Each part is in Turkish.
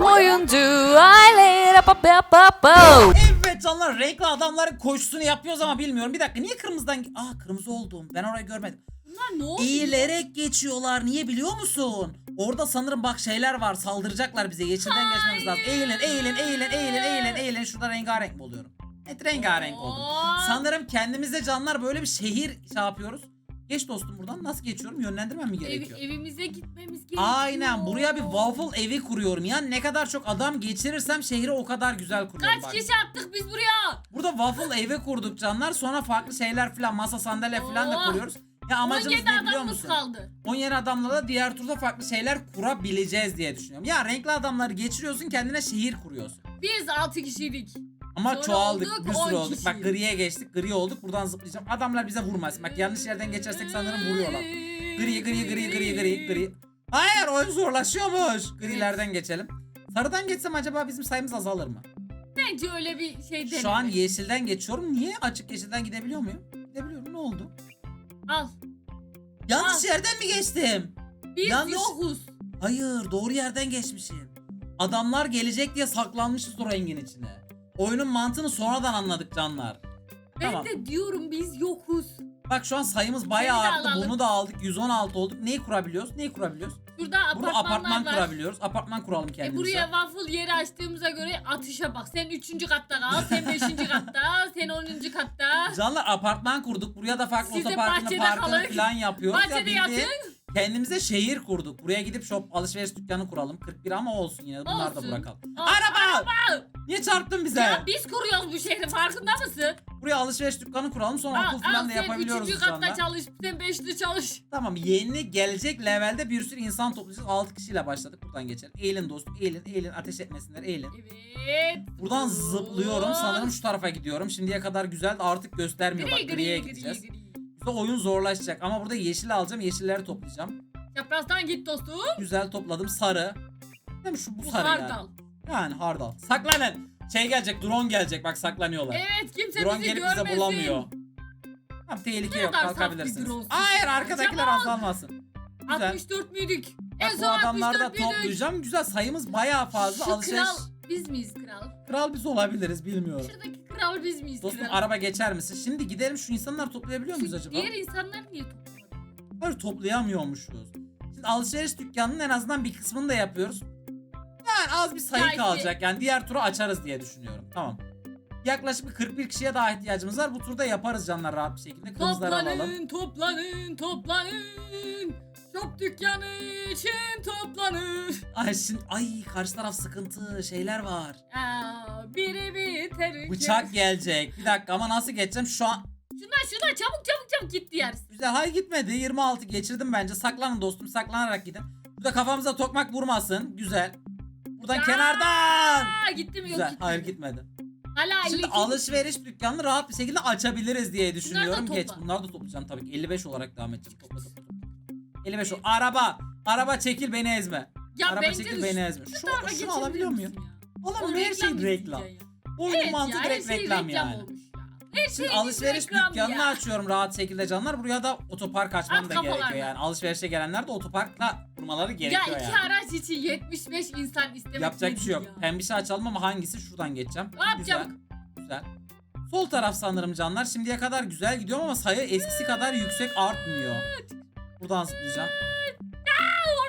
Oyuncu aile. Evet canlar renkli adamların koşusunu yapıyoruz ama bilmiyorum. Bir dakika niye kırmızıdan... Aa kırmızı oldum. Ben orayı görmedim. Bunlar ne oldu? Eğilerek geçiyorlar. Niye biliyor musun? Orada sanırım bak şeyler var. Saldıracaklar bize. Yeşilden geçmemiz lazım. Eğilin, eğilin, eğilin, eğilin, eğilin, eğilin. Şurada rengarenk mi oluyorum? Evet rengarenk oldum. Oo. Sanırım kendimizde canlar böyle bir şehir şey yapıyoruz. Geç dostum buradan. Nasıl geçiyorum? Yönlendirmem mi Ev- gerekiyor? evimize gitmemiz gerekiyor. Aynen. Buraya bir waffle evi kuruyorum. Yani ne kadar çok adam geçirirsem şehri o kadar güzel kuruyorum. Kaç bak. kişi attık biz buraya? Burada waffle evi kurduk canlar. Sonra farklı şeyler falan masa sandalye falan da kuruyoruz. Ya amacımız 17 ne biliyor musun? kaldı. 17 adamla da diğer turda farklı şeyler kurabileceğiz diye düşünüyorum. Ya renkli adamları geçiriyorsun kendine şehir kuruyorsun. Biz 6 kişiydik. Ama Sonra çoğaldık olduk, bir sürü 10 olduk. Bak griye geçtik gri olduk buradan zıplayacağım. Adamlar bize vurmasın. Bak yanlış yerden geçersek sanırım vuruyorlar. Gri gri gri gri gri gri. Hayır oyun zorlaşıyormuş. Grilerden geçelim. Sarıdan geçsem acaba bizim sayımız azalır mı? Bence öyle bir şey deneme. Şu an yeşilden geçiyorum. Niye açık yeşilden gidebiliyor muyum? Gidebiliyorum. Ne oldu? Al. Yanlış Al. yerden mi geçtim? Biz Yanlış- yokuz. Hayır doğru yerden geçmişim. Adamlar gelecek diye saklanmışız o rengin içine. Oyunun mantığını sonradan anladık canlar. Ben Tamam. de diyorum biz yokuz. Bak şu an sayımız bayağı Seni de arttı. alalım. Bunu da aldık. 116 olduk. Neyi kurabiliyoruz? Neyi kurabiliyoruz? Burada Burada apartmanlar apartman var. kurabiliyoruz. Apartman kuralım E kendimize. buraya waffle yeri açtığımıza göre atışa bak. Sen 3. katta kal, sen 5. katta, sen 10. katta. Canlar apartman kurduk. Buraya da farklı Siz de otoparkını bahçede parkını kalın. falan yapıyoruz. ya Bahçede bildiğin yatın. Kendimize şehir kurduk. Buraya gidip shop alışveriş dükkanı kuralım. 41 ama olsun yine. Bunlar da Olsun. bırakalım. Aa, Araba! Niye çarptın bize? Ya biz kuruyoruz bu şehri farkında mısın? Buraya alışveriş dükkanı kuralım sonra okul falan da sen yapabiliyoruz 3. canlar. katta çalış, sen 5'li çalış. Tamam yeni gelecek levelde bir sürü insan toplayacağız. 6 kişiyle başladık. Buradan geçelim. Eğilin dostum. Eğilin eğilin. Ateş etmesinler. Eğilin. Evet. Buradan zıplıyorum. Sanırım şu tarafa gidiyorum. Şimdiye kadar güzeldi. Artık göstermiyor. Bak gri griye gri gideceğiz. gri. Burada oyun zorlaşacak. Ama burada yeşil alacağım. Yeşilleri toplayacağım. Çaprazdan git dostum. Güzel topladım. Sarı. Değil mi? Şu bu Bu sarı hardal. Yani hardal. Saklanın. Şey gelecek. Drone gelecek. Bak saklanıyorlar. Evet kimse drone bizi gelip görmesin. bize bulamıyor. Tamam tehlike Ne yok. Kalkabilirsiniz. Hayır arkadakiler azalmasın. Güzel. 64 müydük? Bak En bu son adamları da 64 müydük? toplayacağım. Güzel sayımız bayağı fazla. Şu Alışveriş. kral biz miyiz kral? Kral biz olabiliriz bilmiyorum. Şuradaki kral biz miyiz Dostum kral? araba geçer misin? Şimdi gidelim şu insanları toplayabiliyor muyuz acaba? Diğer insanlar niye toplamadı? Hayır toplayamıyormuşuz. Şimdi alışveriş dükkanının en azından bir kısmını da yapıyoruz. Yani az bir sayı işte- kalacak. Yani diğer turu açarız diye düşünüyorum. Tamam. Yaklaşık bir 41 kişiye daha ihtiyacımız var. Bu turda yaparız canlar rahat bir şekilde. Kırmızıları alalım. Toplanın, toplanın, toplanın. Shop dükkanı için toplanın. Ay şimdi ay karşı taraf sıkıntı şeyler var. Aa, biri biter. Bıçak gelecek. Bir dakika ama nasıl geçeceğim? Şu an Şuna şuna çabuk çabuk çabuk git diğer. Güzel hayır gitmedi 26 geçirdim bence saklanın dostum saklanarak gidin Burada kafamıza tokmak vurmasın güzel Buradan Ya! kenardan Aa, gitti mi yok Güzel gitmedi. hayır gitmedi Hala Şimdi 52. alışveriş dükkanını rahat bir şekilde açabiliriz diye düşünüyorum topla. Geç bunları da toplayacağım tabii ki 55 olarak devam edeceğim topla topla 55 ol araba araba çekil beni ezme Ya araba bence çekil de beni şu- ezme şu Şu, şunu geçebilir alabiliyor muyum? misin ya? Oğlum O her şey reklam ya. Oyunun Evet mantığı ya, direkt her şey reklam yani olmuş ya. Her Şimdi şey alışveriş reklam dükkanını ya. açıyorum rahat şekilde canlar. Buraya da otopark açmam At da gerekiyor kafalarına. yani. Alışverişe gelenler de otoparkla durmaları Ya gerekiyor iki yani. araç için 75 insan istemek Yapacak bir nedir şey yok. ya? Pembişi açalım ama hangisi? Şuradan geçeceğim. Ne Güzel. Güzel. Sol taraf sanırım canlar. Şimdiye kadar güzel gidiyorum ama sayı eskisi kadar yüksek artmıyor. Buradan zıplayacağım.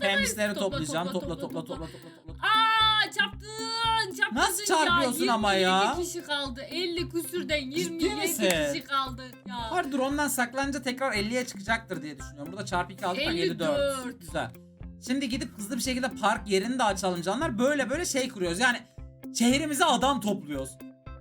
Pembişleri Topla, toplayacağım. topla, Topla topla, topla topla. Aa çarptın çarptın Nasıl çarpıyorsun ya. ama 27 ya? kişi kaldı 50 küsürden Ciddi 27 misin? kişi kaldı ya. Var drone'dan saklanınca tekrar 50'ye çıkacaktır diye düşünüyorum. Burada çarpı 2 aldık bak 54. 54. Güzel. Şimdi gidip hızlı bir şekilde park yerini de açalım canlar. Böyle böyle şey kuruyoruz. Yani şehrimize adam topluyoruz.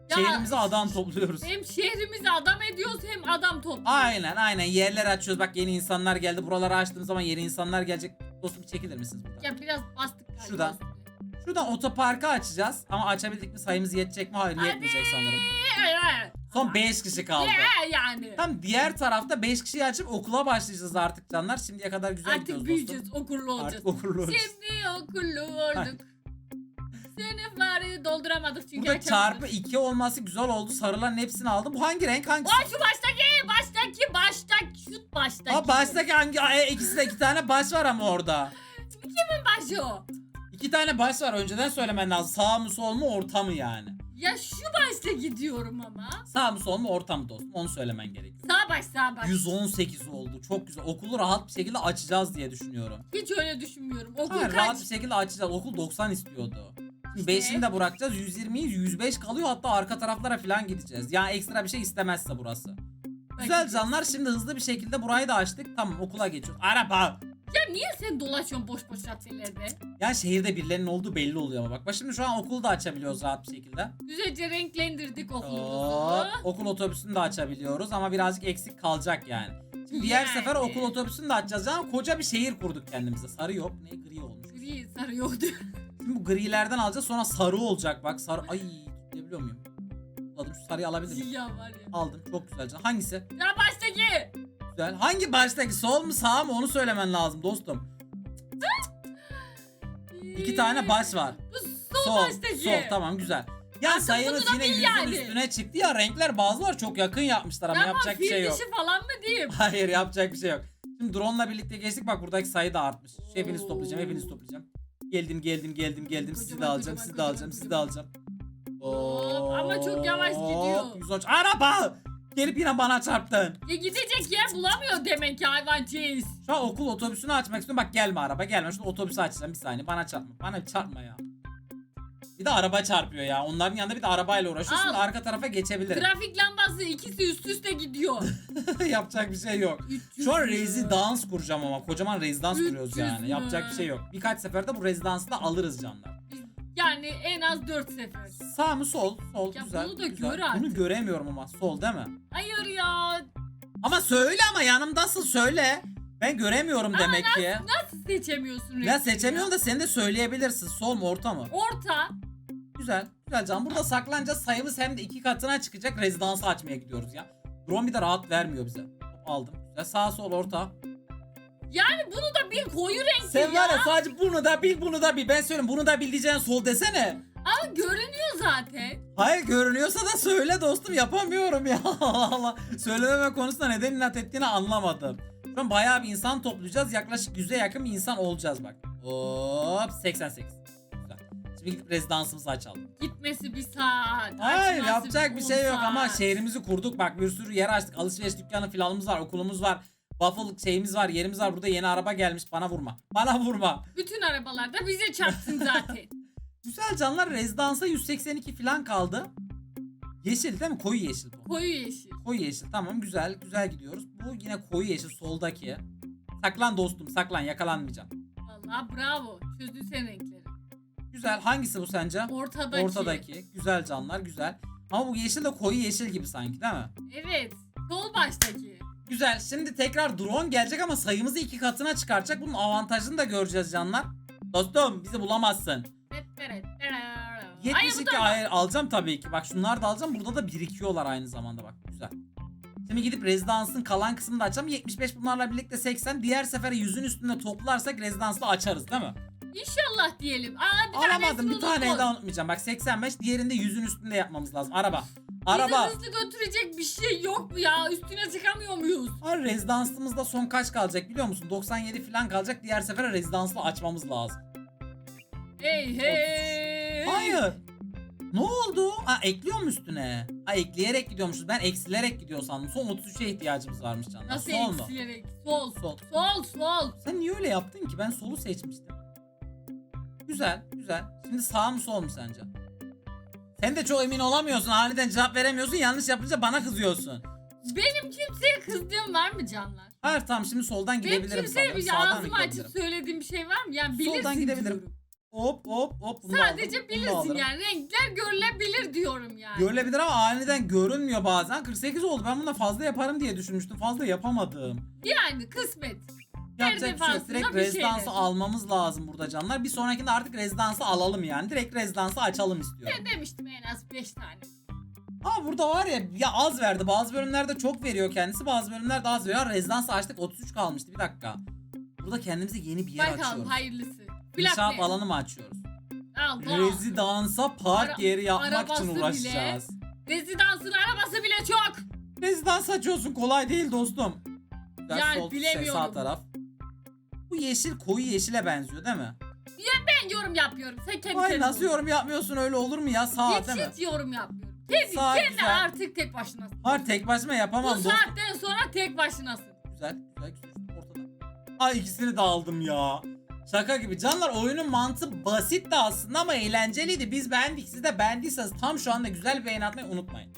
Ya, şehrimize adam topluyoruz. Hem şehrimizi adam ediyoruz hem adam topluyoruz. Aynen aynen yerler açıyoruz. Bak yeni insanlar geldi. Buraları açtığım zaman yeni insanlar gelecek. Dostum çekilir misiniz buradan? Ya biraz bastık galiba. Şuradan. Şuradan otoparkı açacağız. Ama açabildik mi sayımız yetecek mi? Hayır Hadi. yetmeyecek sanırım. Son 5 kişi kaldı. ee, yani. Tam diğer tarafta 5 kişiyi açıp okula başlayacağız artık canlar. Şimdiye kadar güzel Artık gidiyoruz büyüyeceğiz, dostum. okullu olacağız. Artık okullu olacağız. Şimdi okullu olduk. Sınıfları dolduramadık çünkü Burada açamadık. çarpı 2 olması güzel oldu. Sarıların hepsini aldım. Bu hangi renk hangisi? Aa şu baştaki, baştaki, baştaki, şu baştaki. Aa baştaki hangi? E, ikisi de iki tane baş var ama orada. Kimin başı o? İki tane baş var önceden söylemen lazım. Sağ mı sol mu orta mı yani? Ya şu başta gidiyorum ama. Sağ mı sol mu orta mı dostum onu söylemen gerekiyor. Sağ baş sağ baş. 118 oldu çok güzel. Okulu rahat bir şekilde açacağız diye düşünüyorum. Hiç öyle düşünmüyorum. Okul Hayır, kaç? rahat bir şekilde açacağız. Okul 90 istiyordu. 5'ini de bırakacağız. 120'yi 105 kalıyor. Hatta arka taraflara falan gideceğiz. Yani ekstra bir şey istemezse burası. Güzel canlar. Şimdi hızlı bir şekilde burayı da açtık. Tamam okula geçiyoruz. Araba. Ya niye sen dolaşıyorsun boş boş caddelerde? Ya şehirde birilerinin olduğu belli oluyor ama bak. Bak şimdi şu an okulu da açabiliyoruz rahat bir şekilde. Güzelce renklendirdik okulumuzu. Hop, okul otobüsünü de açabiliyoruz ama birazcık eksik kalacak yani. Şimdi diğer Yani. sefer okul otobüsünü de açacağız ama koca bir şehir kurduk kendimize. Sarı yok. Ne gri olmuş. Gri sarı yoktu. Bu grilerden alacağız sonra sarı olacak bak. Sarı ay tutabiliyor muyum? Aldım şu sarıyı alabilir miyim? ya var ya. Aldım çok güzel can. Hangisi? Ya baştaki. Güzel. Hangi baştaki sol mu sağ mı onu söylemen lazım dostum. İki tane baş var. Bu sol, baştaki. Sol tamam güzel. Ya Artık sayımız yine yüzün yani. üstüne çıktı ya renkler bazıları çok yakın yapmışlar ama Tamam yapacak bir şey yok. dişi falan mı diyeyim? Hayır yapacak bir şey yok. Şimdi drone'la birlikte geçtik bak buradaki sayı da artmış. Şu hepinizi toplayacağım hepinizi toplayacağım. Geldim geldim geldim geldim sizi de Kocaman, alacağım kocaman, sizi de alacağım kocaman, sizi de alacağım. Hop, ama çok yavaş gidiyor. Hop, 113. Araba! Gelip yine bana çarptın. Ya gidecek yer bulamıyor demek ki hayvancağız. Şu an okul otobüsünü açmak istiyorum. Bak gelme araba gelme. Şunu otobüsü açacağım bir saniye. Bana çarpma. Bana çarpma ya. Bir de araba çarpıyor ya. Onların yanında bir de arabayla uğraşıyor. Şimdi Al. arka tarafa geçebilirim. Trafik lambası ikisi üst üste gidiyor. Yapacak bir şey yok. 300 Şu an mü? rezidans kuracağım ama. Kocaman rezidans kuruyoruz 300 yani. mü? Yapacak bir şey yok. Birkaç seferde bu rezidansı da alırız canlar. Yani en az 4 sefer. Sağ mı sol? Sol Ya güzel. bunu da güzel. gör artık. Bunu göremiyorum ama. Sol değil mi? Hayır ya. Ama söyle ama yanımdasın söyle. Ben göremiyorum Ama demek ki. Nasıl seçemiyorsun Ya renkleri seçemiyorum da sen de söyleyebilirsin. Sol mu orta mı? Orta. Güzel. Güzel can. Burada saklanacağız. Sayımız hem de iki katına çıkacak. Rezidansı açmaya gidiyoruz ya. Drone bir de rahat vermiyor bize. Aldım. Güzel. Sağ sol orta. Yani bunu da bir koyu renkli Sen ya. var ya sadece bunu da bil bunu da bil. Ben söyleyeyim bunu da bil diyeceğin sol desene. Ama görünüyor zaten. Hayır görünüyorsa da söyle dostum yapamıyorum ya. Allah Allah. Söylememe konusunda neden inat ettiğini anlamadım. Şu an bayağı bir insan toplayacağız. Yaklaşık 100'e yakın bir insan olacağız bak. Hop 88. Gidip rezidansımızı açalım. Gitmesi bir saat. Hayır açması yapacak bir on şey yok ama saat. şehrimizi kurduk bak bir sürü yer açtık. Alışveriş dükkanı filanımız var, okulumuz var. Waffle şeyimiz var, yerimiz var. Burada yeni araba gelmiş. Bana vurma. Bana vurma. Bütün arabalar da bize çarpsın zaten. Güzel canlar rezidansa 182 falan kaldı. Yeşil değil mi? Koyu yeşil bu. koyu yeşil. Koyu yeşil tamam güzel güzel gidiyoruz. Bu yine koyu yeşil soldaki. Saklan dostum saklan yakalanmayacağım. Vallahi bravo. Çözdün sen renkleri. Güzel hangisi bu sence? Ortadaki. Ortadaki. Güzel canlar güzel. Ama bu yeşil de koyu yeşil gibi sanki değil mi? Evet. Sol baştaki. Güzel. Şimdi tekrar drone gelecek ama sayımızı iki katına çıkartacak. Bunun avantajını da göreceğiz canlar. Dostum bizi bulamazsın. Hayır bu 72 da hayır alacağım tabii ki. Bak şunları da alacağım. Burada da birikiyorlar aynı zamanda bak. Güzel. Şimdi gidip rezidansın kalan kısmını da açacağım. 75 bunlarla birlikte 80. Diğer sefere yüzün üstünde toplarsak rezidansı da açarız değil mi? İnşallah diyelim. Aa bir Alamadım. Bir taneyi daha unutmayacağım. Bak 85. Diğerinde yüzün üstünde yapmamız lazım. Araba. Bizi Araba. hızlı götürecek bir şey yok mu ya? Üstüne çıkamıyor muyuz? Hayır rezidansımızda son kaç kalacak biliyor musun? 97 falan kalacak. Diğer sefere rezidansla açmamız lazım. Hey hey. Hayır. Ne oldu? Ha ekliyor mu üstüne? Ha ekleyerek gidiyormuşuz. Ben eksilerek gidiyor sandım. Son 33'e ihtiyacımız varmış canlar. Nasıl Sol mu? eksilerek? Sol. Sol. Sol sol. Sen niye öyle yaptın ki? Ben solu seçmiştim. Güzel, güzel. Şimdi sağ mı sol mu sence? Sen de çok emin olamıyorsun. Aniden cevap veremiyorsun. Yanlış yapınca bana kızıyorsun. Benim kimseye kızdığım var mı canlar? Hayır tamam şimdi soldan Benim gidebilirim kimseye sanırım. bir Sağdan ağzımı açıp gidebilirim. söylediğim bir şey var mı? Yani bilirsin Soldan gidebilirim. diyorum. Hop hop hop. Bunu da Sadece aldım, bunu da bilirsin alırım. yani. Renkler görülebilir diyorum yani. Görülebilir ama aniden görünmüyor bazen. 48 oldu. Ben bunu fazla yaparım diye düşünmüştüm. Fazla yapamadım. yani kısmet. Yapacak bir şey yok. Direkt bir rezidansı almamız lazım burada canlar. Bir sonrakinde artık rezidansı alalım yani. Direkt rezidansı açalım istiyorum. Ben demiştim en az 5 tane. Ama burada var ya ya az verdi. Bazı bölümlerde çok veriyor kendisi. Bazı bölümlerde az veriyor. Rezidansı açtık 33 kalmıştı. Bir dakika. Burada kendimize yeni bir yer Bakalım açıyoruz. hayırlısı. İnşaat ne? alanı mı açıyoruz? Al bak. Rezidansa park Ara- yeri yapmak için arabası bile- uğraşacağız. Rezidansın arabası bile çok. Rezidans açıyorsun kolay değil dostum. Güzel, Yani sol, şey, bilemiyorum. Sağ taraf. Bu yeşil koyu yeşile benziyor değil mi? Ben yorum yapıyorum. Sen kendi Ay kendine nasıl yorum yapmıyorsun öyle olur mu ya? Sağ Hiç değil mi? hiç yorum yapmıyorum. Kendi, Sağ kendi güzel. artık tek başınasın. Hayır tek başıma Bu yapamam dostum. saatten sonra tek başınasın. Güzel güzel güzel ortada. Ay ikisini de aldım ya. Şaka gibi. Canlar oyunun mantığı basit de aslında ama eğlenceliydi. Biz beğendik. Siz de beğendiyseniz tam şu anda güzel bir beğeni atmayı unutmayın.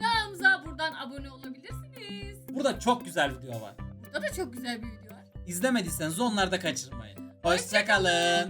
Kanalımıza buradan abone olabilirsiniz. Burada çok güzel video var. Burada da çok güzel bir video. İzlemediyseniz onları da kaçırmayın. Hoşçakalın.